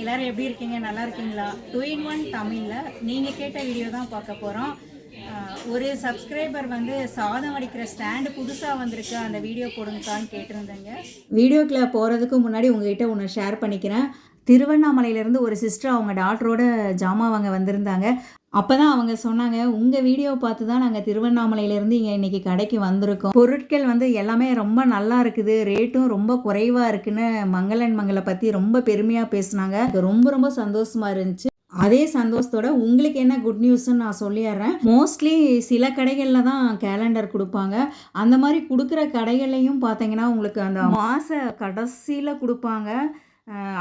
எல்லாேரும் எப்படி இருக்கீங்க? நல்லா இருக்கீங்களா? டூ இன் ஒன் தமிழில் நீங்கள் கேட்ட வீடியோ தான் பார்க்க போகிறோம் ஒரு சப்ஸ்கிரைபர் வந்து சாதம் வடிக்கிற ஸ்டாண்டு புதுசாக வந்திருக்கு. அந்த வீடியோ போடுங்கக்கான்னு கேட்டிருந்தேங்க. வீடியோக்கில் போகிறதுக்கு முன்னாடி உங்ககிட்ட ஒன்று ஷேர் பண்ணிக்கிறேன். திருவண்ணாமலையிலேருந்து ஒரு சிஸ்டர் அவங்க டாக்டரோட ஜாமா அவங்க வந்திருந்தாங்க. அப்போ தான் அவங்க சொன்னாங்க உங்கள் வீடியோ பார்த்து தான் நாங்கள் திருவண்ணாமலையிலேருந்து இங்கே இன்றைக்கி கடைக்கு வந்திருக்கோம். பொருட்கள் வந்து எல்லாமே ரொம்ப நல்லா இருக்குது. ரேட்டும் ரொம்ப குறைவாக இருக்குன்னு மங்களன் மங்களை பற்றி ரொம்ப பெருமையாக பேசுனாங்க. ரொம்ப ரொம்ப சந்தோஷமாக இருந்துச்சு. அதே சந்தோஷத்தோட உங்களுக்கு என்ன குட் நியூஸ்ன்னு நான் சொல்லிடுறேன். மோஸ்ட்லி சில கடைகளில் தான் கேலண்டர் கொடுப்பாங்க. அந்த மாதிரி கொடுக்குற கடைகள்லையும் பார்த்தீங்கன்னா உங்களுக்கு அந்த மாத கடைசியில் கொடுப்பாங்க.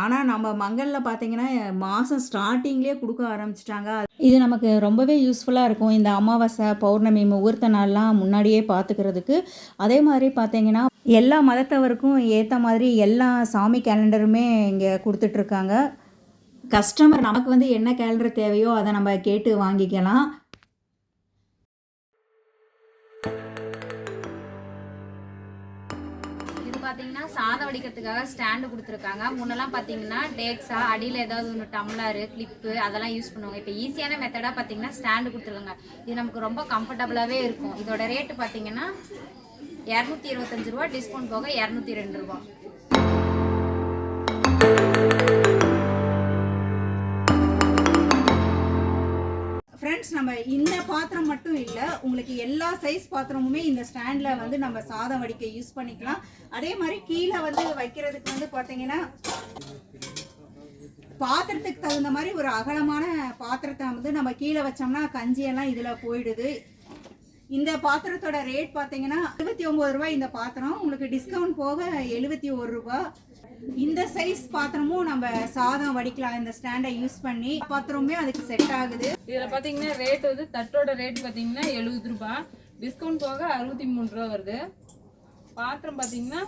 ஆனால் நம்ம மங்களில் பார்த்தீங்கன்னா மாதம் ஸ்டார்டிங்லேயே கொடுக்க ஆரம்பிச்சிட்டாங்க. இது நமக்கு ரொம்பவே யூஸ்ஃபுல்லாக இருக்கும். இந்த அமாவாசை பௌர்ணமி முகூர்த்த நாள்லாம் முன்னாடியே பார்த்துக்கிறதுக்கு அதே மாதிரி பார்த்தீங்கன்னா எல்லா மதத்தவருக்கும் ஏற்ற மாதிரி எல்லா சாமி கேலண்டருமே இங்கே கொடுத்துட்ருக்காங்க. கஸ்டமர் நமக்கு வந்து என்ன கேலண்டர் தேவையோ அதை நம்ம கேட்டு வாங்கிக்கலாம். பார்த்தீங்கன்னா சாதம் வடிக்கிறதுக்காக ஸ்டாண்டு கொடுத்துருக்காங்க. முன்னெல்லாம் பார்த்தீங்கன்னா டேக்ஸா அடியில் ஏதாவது ஒன்று டம்ளரு கிளிப்பு அதெல்லாம் யூஸ் பண்ணுவாங்க. இப்போ ஈஸியான மெத்தடாக பார்த்தீங்கன்னா ஸ்டாண்டு கொடுத்துருக்காங்க. இது நமக்கு ரொம்ப கம்ஃபர்டபுளாகவே இருக்கும். இதோட ரேட்டு பார்த்தீங்கன்னா இரநூத்தி இருபத்தஞ்சு ரூபா டிஸ்கவுண்ட் போக இரநூத்தி ரெண்டு ரூபா. நம்ம இந்த பாத்திரம் மட்டும் இல்லை உங்களுக்கு எல்லா சைஸ் பாத்திரமுமே இந்த ஸ்டாண்டில் வந்து நம்ம சாதம் வடிக்க யூஸ் பண்ணிக்கலாம். அதே மாதிரி கீழே வந்து வைக்கிறதுக்கு வந்து பார்த்தீங்கன்னா பாத்திரத்துக்கு தகுந்த மாதிரி ஒரு அகலமான பாத்திரத்தை வந்து நம்ம கீழே வச்சோம்னா கஞ்சியெல்லாம் இதில் போயிடுது. இந்த பாத்திரத்தோட ரேட் பார்த்தீங்கன்னா எழுபத்தி ஒம்பது ரூபாய் இந்த பாத்திரம். உங்களுக்கு டிஸ்கவுண்ட் போக எழுபத்தி ஒரு ரூபாய். இந்த சைஸ் பாத்திரமும் நம்ம சாதம் வடிக்கலாம். இந்த ஸ்டாண்டை யூஸ் பண்ணி பாத்திரமுமே அதுக்கு செட் ஆகுது. இதில் பார்த்தீங்கன்னா ரேட் வந்து தட்டோட ரேட் பார்த்தீங்கன்னா எழுபது ரூபாய் டிஸ்கவுண்ட் போக அறுபத்தி மூணு ரூபா வருது. பாத்திரம் பார்த்தீங்கன்னா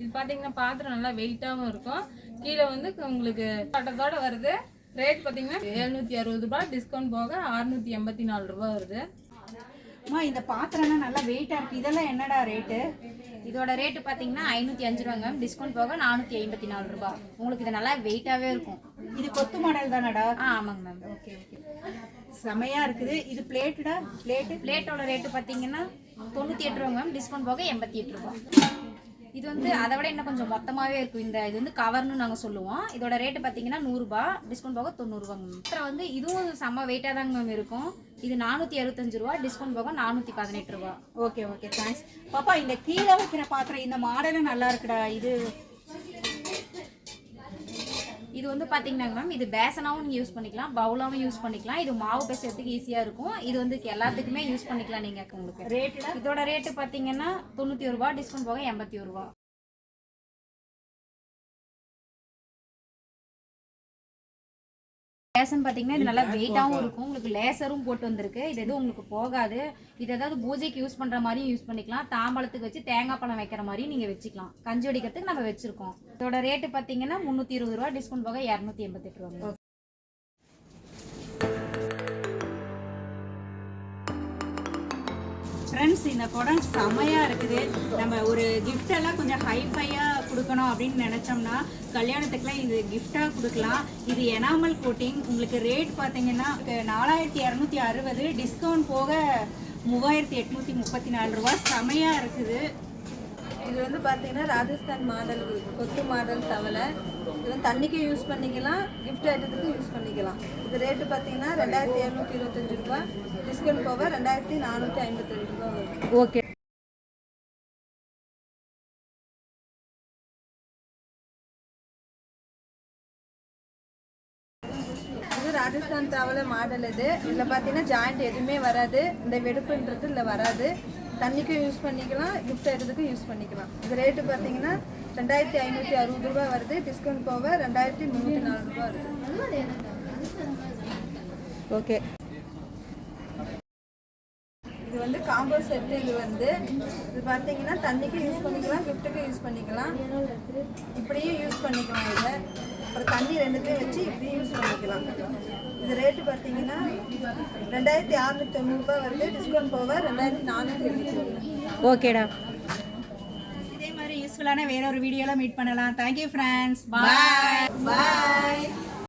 இது பார்த்தீங்கன்னா பாத்திரம் நல்லா வெயிட்டாகவும் இருக்கும். கீழே வந்து உங்களுக்கு தட்டத்தோட வருது. ரேட் பார்த்தீங்கன்னா எழுநூற்றி அறுபது ரூபாய் டிஸ்கவுண்ட் போக அறுநூற்றி எண்பத்தி நாலு ரூபா வருது. அம்மா இந்த பாத்திரம்லாம் நல்லா வெயிட்டா இருக்கு. இதெல்லாம் என்னடா ரேட்டு இதோட ரேட்டு பார்த்தீங்கன்னா ஐநூற்றி அஞ்சு ரூபாங்க. டிஸ்கவுண்ட் போக நானூற்றி ஐம்பத்தி நாலு ரூபா. உங்களுக்கு இது நல்லா வெயிட்டாகவே இருக்கும். இது கொத்து மாடல் தானடா? ஆ ஆமாங்க மேம் ஓகே ஓகே செமையா இருக்குது. இது பிளேட்டுடா பிளேட்டு பிளேட்டோட ரேட்டு பார்த்தீங்கன்னா தொண்ணூற்றி எட்டு ரூபா மேம் டிஸ்கவுண்ட் போக எண்பத்தி எட்டு ரூபா. இது வந்து அதை விட இன்னும் கொஞ்சம் மொத்தமாகவே இருக்கும். இந்த இது வந்து கவர்னு நாங்கள் சொல்லுவோம். இதோட ரேட்டு பார்த்தீங்கன்னா நூறுரூபா டிஸ்கவுண்ட் போக தொண்ணூறுபாங்க மேம் அப்புறம் வந்து இதுவும் செம்ம வெயிட்டாக தாங்க மேம் இருக்கும். இது நானூற்றி அறுபத்தஞ்சு ரூபா. டிஸ்கவுண்ட் போக நானூற்றி பதினெட்டு ரூபா. ஓகே ஓகே தேங்க்ஸ் பாப்பா இந்த கீழே வைக்கிற பாத்திரம் இந்த மாடலும் நல்லா இருக்குடா. இது இது வந்து பார்த்தீங்கன்னா மேம் இது பேசனாவும் நீங்கள் யூஸ் பண்ணிக்கலாம் பவுலாவும் யூஸ் பண்ணிக்கலாம். இது மாவு பேசுறதுக்கு ஈஸியாக இருக்கும். இது வந்து எல்லாத்துக்குமே யூஸ் பண்ணிக்கலாம் நீங்கள் உங்களுக்கு ரேட்டுடா இதோட ரேட்டு பார்த்தீங்கன்னா தொண்ணூற்றி ஒரு ரூபா டிஸ்கவுண்ட் போக எண்பத்தி ஒரு ரூபா. லேசன் பார்த்தீங்கன்னா இது நல்லா வெயிட்டாகவும் இருக்கும். உங்களுக்கு லேசரும் போட்டு வந்திருக்கு. இது எதுவும் உங்களுக்கு போகாது. இது ஏதாவது பூஜைக்கு யூஸ் பண்ணுற மாதிரியும் யூஸ் பண்ணிக்கலாம். தாம்பழத்துக்கு வச்சு தேங்காய் பழம் வைக்கிற மாதிரியும் நீங்கள் வச்சுக்கலாம். கஞ்சி வடிக்கிறதுக்கு நம்ம வச்சுருக்கோம். இதோட ரேட்டு பார்த்தீங்கன்னா முந்நூற்றி இருபது ரூபா டிஸ்கவுண்ட் போக இரநூத்தி எண்பத்தெட்டு ரூபா ஃப்ரெண்ட்ஸ் இந்த குடம் செமையா இருக்குது. நம்ம ஒரு எல்லாம் கொஞ்சம் ஹைஃபையா கொடுக்கணும் அப்படின்னு நினைச்சோம்னா கல்யாணத்துக்குலாம் இது கிஃப்டாக கொடுக்கலாம். இது எனாமல் கோட்டிங் உங்களுக்கு ரேட் பார்த்தீங்கன்னா நாலாயிரத்தி இரநூத்தி அறுபது டிஸ்கவுண்ட் போக மூவாயிரத்தி எட்நூத்தி முப்பத்தி நாலு ரூபா. செமையா இருக்குது. இது வந்து பார்த்தீங்கன்னா ராஜஸ்தான் மாடல் கொத்து மாடல் தவளை. இது வந்து தண்ணிக்கு யூஸ் பண்ணிக்கலாம். கிஃப்ட் ஐட்டத்துக்கு யூஸ் பண்ணிக்கலாம். இது ரேட்டு பார்த்தீங்கன்னா ரெண்டாயிரத்தி இரநூத்தி இருபத்தஞ்சு ரூபா. டிஸ்கவுண்ட் போக ரெண்டாயிரத்தி நானூற்றி ஐம்பத்தஞ்சு ரூபா வரும். ஓகே ராஜஸ்தான் தவளை மாடல் இது. இதில் பார்த்தீங்கன்னா ஜாயிண்ட் எதுவுமே வராது. இந்த வெடுப்புன்றது இதில் வராது. தண்ணிக்கும் யூஸ் பண்ணிக்கலாம் கிஃப்ட் ஐட்டத்துக்கும் யூஸ் பண்ணிக்கலாம். இது ரேட்டு பார்த்தீங்கன்னா ரெண்டாயிரத்தி ஐநூற்றி அறுபது ரூபா வருது. டிஸ்கவுண்ட் போக ரெண்டாயிரத்தி முந்நூற்றி நாலு ரூபா வருது. ஓகே. இது வந்து காம்போ செட்டு இது வந்து. இது பார்த்தீங்கன்னா தண்ணிக்கு யூஸ் பண்ணிக்கலாம் கிஃப்ட்டுக்கு யூஸ் பண்ணிக்கலாம். இப்படியும் யூஸ் பண்ணிக்கலாம் இதை. அப்புறம் தண்ணி ரெண்டுத்தையும் வச்சு இப்படியும் யூஸ் பண்ணிக்கலாம். இது ரேட்டு பார்த்தீங்கன்னா ரெண்டாயிரத்தி அறுநூத்தி தொண்ணூறுபா வருது. டிஸ்கவுண்ட் போக ரெண்டாயிரத்தி நானூற்றி ஓகேடா. இதே மாதிரி யூஸ்ஃபுல்லான வேற ஒரு வீடியோல மீட் பண்ணலாம். தேங்க்யூ ஃப்ரெண்ட்ஸ் பாய் பாய்